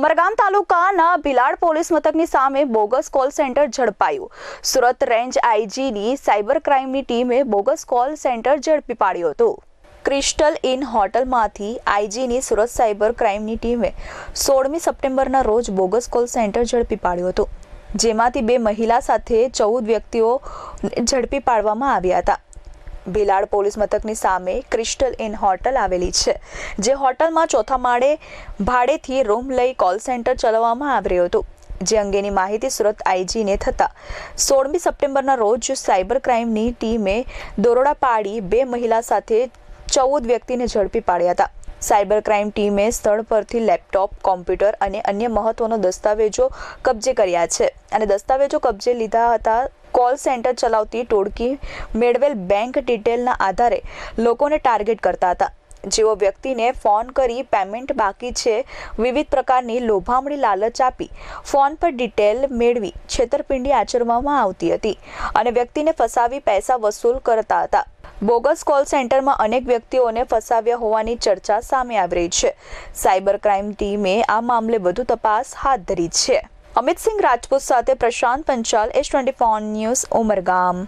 ઉમરગામ તાલુકાના ભિલાડ પોલીસ મથકની સામે બોગસ કોલ સેન્ટર ઝડપાયું. સુરત રેન્જ આઈજીની સાયબર ક્રાઇમની ટીમે બોગસ કોલ સેન્ટર ઝડપી પાડ્યું હતું. ક્રિસ્ટલ ઇન હોટલમાંથી આઈજીની સુરત સાયબર ક્રાઇમની ટીમે સોળમી સપ્ટેમ્બરના રોજ બોગસ કોલ સેન્ટર ઝડપી પાડ્યું હતું, જેમાંથી બે મહિલા સાથે ચૌદ વ્યક્તિઓ ઝડપી પાડવામાં આવ્યા હતા. ભિલાડ પોલીસ મથકની સામે ક્રિસ્ટલ ઇન હોટલ આવેલી છે, જે હોટલમાં ચોથા માળે ભાડેથી રૂમ લઈ કોલ સેન્ટર ચલાવવામાં આવી રહ્યું હતું. જે અંગેની માહિતી સુરત આઈજીને થતાં સોળમી સપ્ટેમ્બરના રોજ સાયબર ક્રાઇમની ટીમે દોરડા પાડી બે મહિલા સાથે ચૌદ વ્યક્તિને ઝડપી પાડ્યા હતા. સાયબર ક્રાઇમ ટીમે સ્થળ પરથી લેપટોપ, કોમ્પ્યુટર અને અન્ય મહત્વનો દસ્તાવેજો કબજે કર્યા છે. અને દસ્તાવેજો કબજે લીધા હતા, કોલ સેન્ટર ચલાવતી ટોળકી મેળવેલ બેંક ડિટેલના આધારે લોકોને ટાર્ગેટ કરતા હતા. જેઓ વ્યક્તિને ફોન કરી પેમેન્ટ બાકી છે, વિવિધ પ્રકારની લોભામણી લાલચ આપી, ફોન પર ડિટેલ મેળવી છેતરપિંડી આચરવામાં આવતી હતી અને વ્યક્તિને ફસાવી પૈસા વસૂલ કરતા હતા. બોગસ કોલ સેન્ટરમાં અનેક વ્યક્તિઓને ફસાવ્યા હોવાની ચર્ચા સામે આવી રહી છે. સાયબર ક્રાઇમ ટીમે આ મામલે વધુ તપાસ હાથ ધરી છે. અમિતસિંહ રાજપૂત સાથે Prashant Panchal, S twenty news, Umargam.